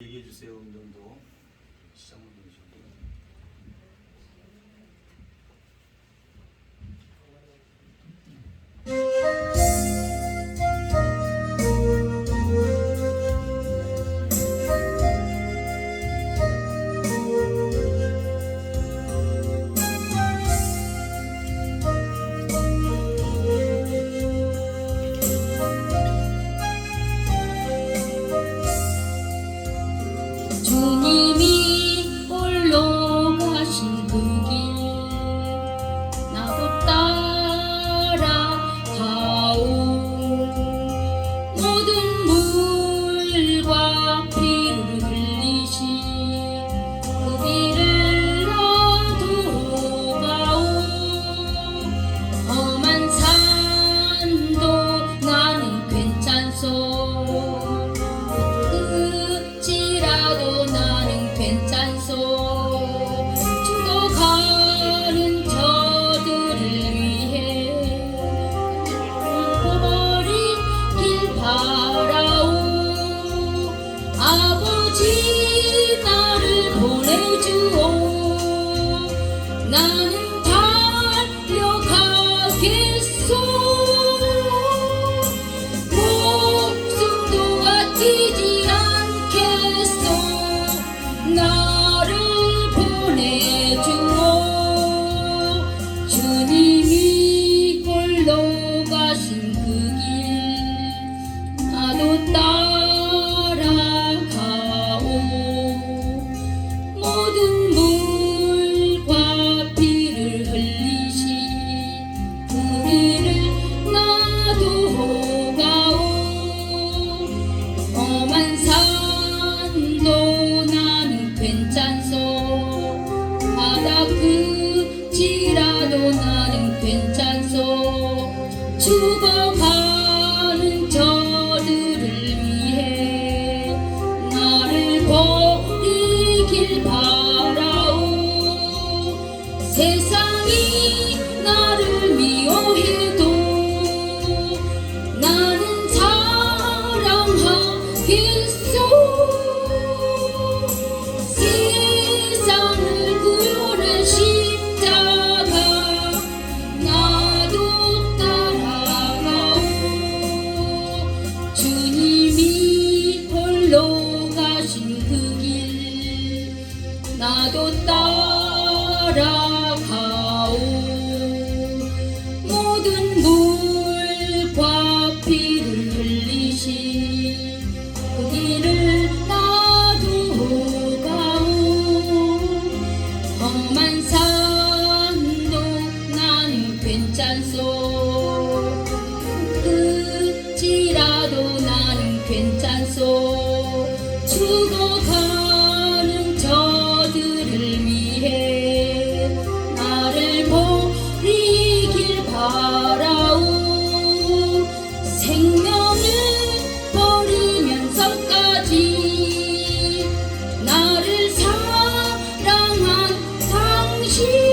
얘기해 주세요 음정도. 시작을 보여주 나를 보내주오 나는 달려가겠소. 목숨도 아끼지 않겠소. 나를 보내주오 주님 괜찮소. 죽어가는 저들을 위해 나를 버리길 바라오. 세상이 나를 미워해도 나는 사랑하겠 산도 나는 괜찮소. 끝이라도 나는 괜찮소 she